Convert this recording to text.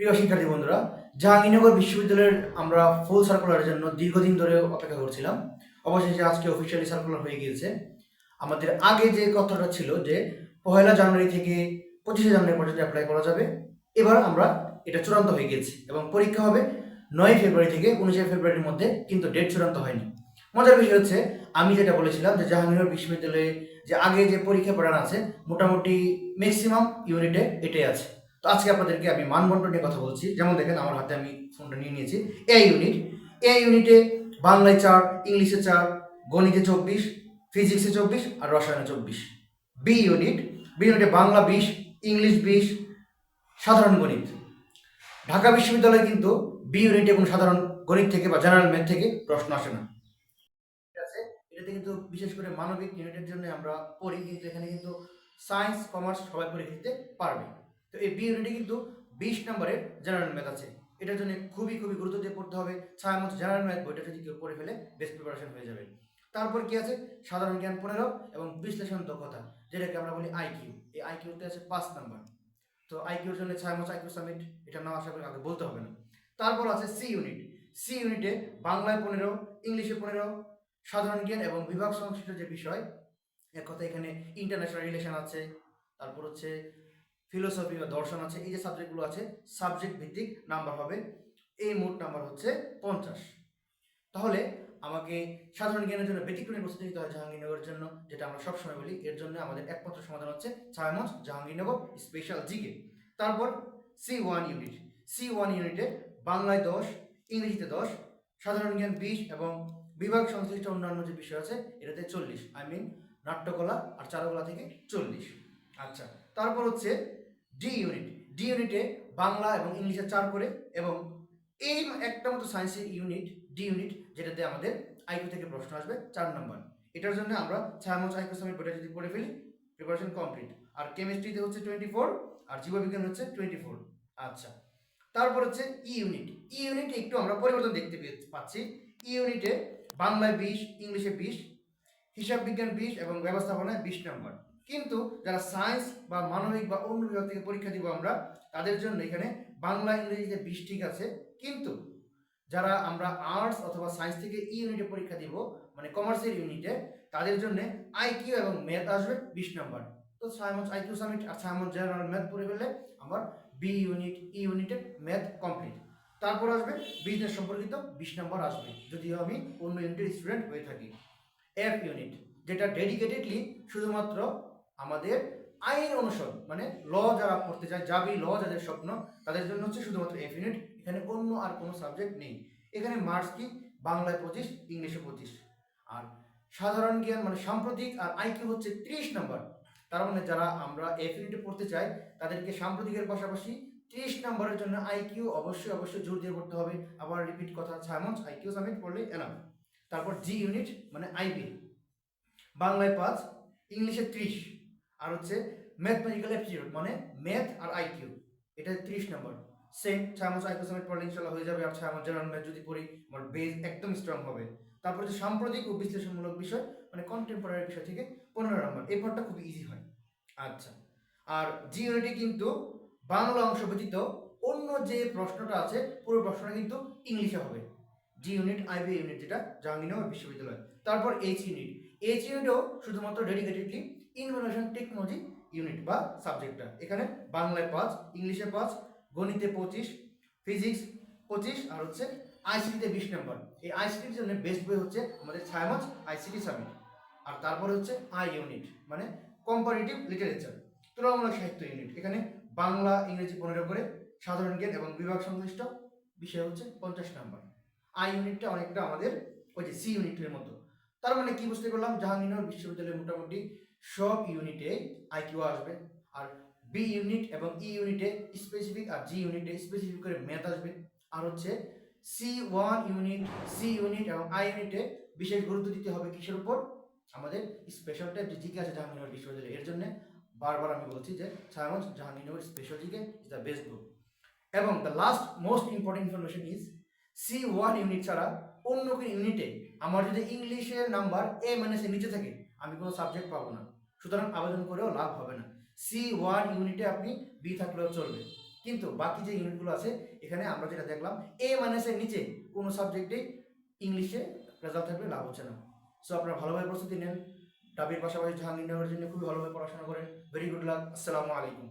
প্রিয় শিক্ষার্থী বন্ধুরা, জাহাঙ্গীরনগর বিশ্ববিদ্যালয়ের আমরা ফুল সার্কুলারের জন্য দীর্ঘদিন ধরে অপেক্ষা করছিলাম। অবশেষে আজকে অফিসিয়ালি সার্কুলার হয়ে গিয়েছে। আমাদের আগে যে কথাটা ছিল যে, পহেলা জানুয়ারি থেকে পঁচিশে জানুয়ারি পর্যন্ত অ্যাপ্লাই করা যাবে। এবার আমরা এটা চূড়ান্ত হয়ে গেছে এবং পরীক্ষা হবে নয় ফেব্রুয়ারি থেকে উনিশে ফেব্রুয়ারির মধ্যে, কিন্তু ডেট চূড়ান্ত হয়নি। মজার বিষয় হচ্ছে, আমি যেটা বলেছিলাম যে জাহাঙ্গীরনগর বিশ্ববিদ্যালয়ে যে আগে যে পরীক্ষা পড়ানো আছে, মোটামুটি ম্যাক্সিমাম ইউনিটে এটাই আছে। তো আজকে আপনাদেরকে আমি মানবন্টন নিয়ে কথা বলছি। যেমন দেখেন, আমার হাতে আমি ফোনটা নিয়ে নিয়েছি। এ ইউনিট এ ইউনিটে বাংলায় চার, ইংলিশে চার, গণিতে চব্বিশ, ফিজিক্সে চব্বিশ আর রসায়নে চব্বিশ। বি ইউনিট বি ইউনিটে বাংলা বিশ, ইংলিশ বিশ, সাধারণ গণিত। ঢাকা বিশ্ববিদ্যালয়ে কিন্তু বি ইউনিটে কোনো সাধারণ গণিত থেকে বা জেনারেল ম্যাথ থেকে প্রশ্ন আসে না। ঠিক আছে? এটাতে কিন্তু বিশেষ করে মানবিক ইউনিটের জন্য আমরা পড়ি, কিন্তু এখানে কিন্তু সায়েন্স কমার্স সবাই পরীক্ষা দিতে পারবে। এই বি ইউনিটে কিন্তু বিশ নম্বরের জেনারেল ম্যাথ আছে। এটার জন্য খুবই খুবই গুরুত্ব দিয়ে পড়তে হবে। ছায়া মতো জেনারেল ম্যাথ বইটা যদি কেউ পড়ে ফেলে বেস্ট প্রিপারেশন হয়ে যাবে। তারপর কি আছে? সাধারণ জ্ঞান পনেরো এবং বিশ্লেষণ দক্ষতা, যেটাকে আমরা বলি আইকিউ এই আইকিউতে আছে পাঁচ নাম্বার তো আইকিউর জন্য ছয় মাস আইকিউ সামিট এটা নাম আশা করি কাউকে বলতে হবে না। তারপর আছে সি ইউনিট সি ইউনিটে বাংলায় পনেরো, ইংলিশে পনেরো, সাধারণ জ্ঞান এবং বিভাগ সংশ্লিষ্ট যে বিষয়, এক কথা এখানে ইন্টারন্যাশনাল রিলেশন আছে। তারপর হচ্ছে ফিলোসফি বা দর্শন আছে, এই যে সাবজেক্টগুলো আছে সাবজেক্ট ভিত্তিক নাম্বার হবে, এই মোট নাম্বার হচ্ছে পঞ্চাশ। তাহলে আমাকে সাধারণ জ্ঞানের জন্য ব্যতিক্রমী প্রস্তুতি নিতে হয় জাহাঙ্গীরনগরের জন্য, যেটা আমরা সবসময় বলি, এর জন্য আমাদের একমাত্র সমাধান হচ্ছে ছায়ামঞ্চ জাহাঙ্গীরনগর স্পেশাল জিকে তারপর C one unit C one ইউনিটে বাংলায় দশ, ইংরেজিতে দশ, সাধারণ জ্ঞান বিশ এবং বিভাগ সংশ্লিষ্ট অন্যান্য যে বিষয় আছে, এটাতে চল্লিশ। আই মিন নাট্যকলা আর চারুকলা থেকে চল্লিশ। আচ্ছা তারপর হচ্ছে ডি ইউনিট ডি ইউনিটে বাংলা এবং ইংলিশে চার করে এবং এই একটা মতো সায়েন্সের ইউনিট ডি ইউনিট যেটাতে আমাদের আইকিউ থেকে প্রশ্ন আসবে, চার নম্বর এটার জন্য আমরা ছায়ামঞ্চ আইকিউ সামিট বইটা যদি পড়ে ফেলি প্রিপারেশন কমপ্লিট আর কেমিস্ট্রিতে হচ্ছে টোয়েন্টি ফোর আর জীববিজ্ঞান হচ্ছে টোয়েন্টি ফোর আচ্ছা। তারপর হচ্ছে ই ইউনিট ই ইউনিটে একটু আমরা পরিবর্তন দেখতে পাচ্ছি। ই ইউনিটে বাংলায় বিশ, ইংলিশে বিশ হিসাব বিজ্ঞান বিশ এবং ব্যবস্থাপনায় বিশ নম্বর কিন্তু যারা সায়েন্স বা মানবিক বা অন্য বিভাগ থেকে পরীক্ষা দিব আমরা, তাদের জন্য এখানে বাংলা, ইংরেজিতে বিশ ঠিক আছে। কিন্তু যারা আমরা আর্টস অথবা সায়েন্স থেকে ই ইউনিটে পরীক্ষা দিব মানে কমার্সের ইউনিটে তাদের জন্য আইকিউ এবং ম্যাথ আসবে বিশ নম্বর তো সাইমন্স আইকিউ সামিট আর সাইমন্স জেনারেল ম্যাথ পড়ে ফেললে আমার বি ইউনিট ই ইউনিটের ম্যাথ কমপ্লিট তারপর আসবে বিজনেস সম্পর্কিত বিশ নম্বর আসবে, যদিও আমি অন্য ইউনিটের স্টুডেন্ট হয়ে থাকি। এফ ইউনিট যেটা ডেডিকেটেডলি শুধুমাত্র আমাদের আইন অনুষদ মানে ল যারা পড়তে চায়, যাবি ল যাদের স্বপ্ন, তাদের জন্য হচ্ছে শুধুমাত্র এফ ইউনিট এখানে অন্য আর কোনো সাবজেক্ট নেই। এখানে মার্কস কি? বাংলায় পঁচিশ, ইংলিশে পঁচিশ। আর সাধারণ জ্ঞান মানে সাম্প্রতিক আর আইকিউ হচ্ছে ত্রিশ নাম্বার তার মানে যারা আমরা এফ ইউনিটে পড়তে চাই, তাদেরকে সাম্প্রতিকের পাশাপাশি ত্রিশ নম্বরের জন্য আইকিউ অবশ্যই অবশ্যই জোর দিয়ে পড়তে হবে। আবার রিপিট কথা ছায়ামঞ্চ আইকিউ সামিট পড়লেই এনাফ তারপর জি ইউনিট মানে আইবি বাংলায় পাঁচ, ইংলিশে ত্রিশ। আর হচ্ছে ম্যাথমেটিক্যাল অ্যাপটিটিউড মানে ম্যাথ আর আইকিউ এটা তিরিশ নম্বর। সেম ছায়ামঞ্চ আইকিউ সামিট পড়লে ইনশাল্লাহ হয়ে যাবে। আর ছায়ামঞ্চ জেনারেল ম্যাথ যদি পড়ি, আমার বেস একদম স্ট্রং হবে। তারপর হচ্ছে সাম্প্রতিক ও বিশ্লেষণমূলক বিষয় মানে কন্টেম্পোরারি বিষয় থেকে পনেরো নম্বর, এই পার্টটা খুব ইজি হয়। আচ্ছা আর জি ইউনিটে কিন্তু বাংলা অংশ ব্যতীত অন্য যে প্রশ্নটা আছে, পুরো প্রশ্নটা কিন্তু ইংলিশে হবে। জি ইউনিট আইবি ইউনিট যেটা, জাহাঙ্গীরনগর বিশ্ববিদ্যালয়। তারপর এইচ ইউনিট এইচ ইউনিটও শুধুমাত্র ডেডিকেটেডলি ইনফরমেশন টেকনোলজি ইউনিট বা সাবজেক্টটা এখানে বাংলায় পাঁচ, ইংলিশে পাঁচ, গণিতে পঁচিশ ফিজিক্স পঁচিশ, আর হচ্ছে আইসিটিতে বিশ নম্বর। এই আইসিটির জন্য বেস্ট বই হচ্ছে আমাদের ছায়ামাচ আইসিটি সামিট আর তারপরে হচ্ছে আই ইউনিট মানে কম্পারেটিভ লিটারেচার তুলনামূলক সাহিত্য ইউনিট এখানে বাংলা, ইংরেজি পনেরো করে, সাধারণ জ্ঞান এবং বিভাগ সংশ্লিষ্ট বিষয় হচ্ছে পঞ্চাশ নাম্বার। আই ইউনিটটা অনেকটা আমাদের ওই যে সি ইউনিটের মতো। তার মানে কি বুঝতে পারলাম? জাহাঙ্গীরনগর বিশ্ববিদ্যালয়ে মোটামুটি সব ইউনিটে আইকিউ আসবে আর বি ইউনিট এবং ই ইউনিটে স্পেসিফিক আর জি ইউনিটে স্পেসিফিক করে ম্যাথ আসবে। আর হচ্ছে C one unit C unit এবং আই ইউনিটে বিশেষ গুরুত্ব দিতে হবে কিসের উপর? আমাদের স্পেশাল টাইপ যে জিকে আছে জাহাঙ্গীরনগর বিশ্ববিদ্যালয়, এর জন্য বারবার আমি বলছি যে science Jahangirnagar special GK is the best book এবং the last most important information is C one unit ছাড়া অন্য কোনো ইউনিটে আমার যদি ইংলিশের নাম্বার এ মাইনাসের নিচে থাকে আমি কোনো সাবজেক্ট পাবো না। সুতরাং আবেদন করেও লাভ হবে না। সি ওয়ান ইউনিটে আপনি বি থাকলেও চলবে। কিন্তু বাকি যে ইউনিটগুলো আছে, এখানে আমরা যেটা দেখলাম এ মাইনাসের নিচে কোনো সাবজেক্টে ইংলিশে রেজাল্ট থাকলে লাভ হচ্ছে না। সো আপনারা ভালোভাবে প্রস্তুতি নেন। ডাবির পাশাপাশি জাহাঙ্গীরনগরের জন্য খুবই ভালোভাবে পড়াশোনা করেন। ভেরি গুড লাক আসসালামু আলাইকুম।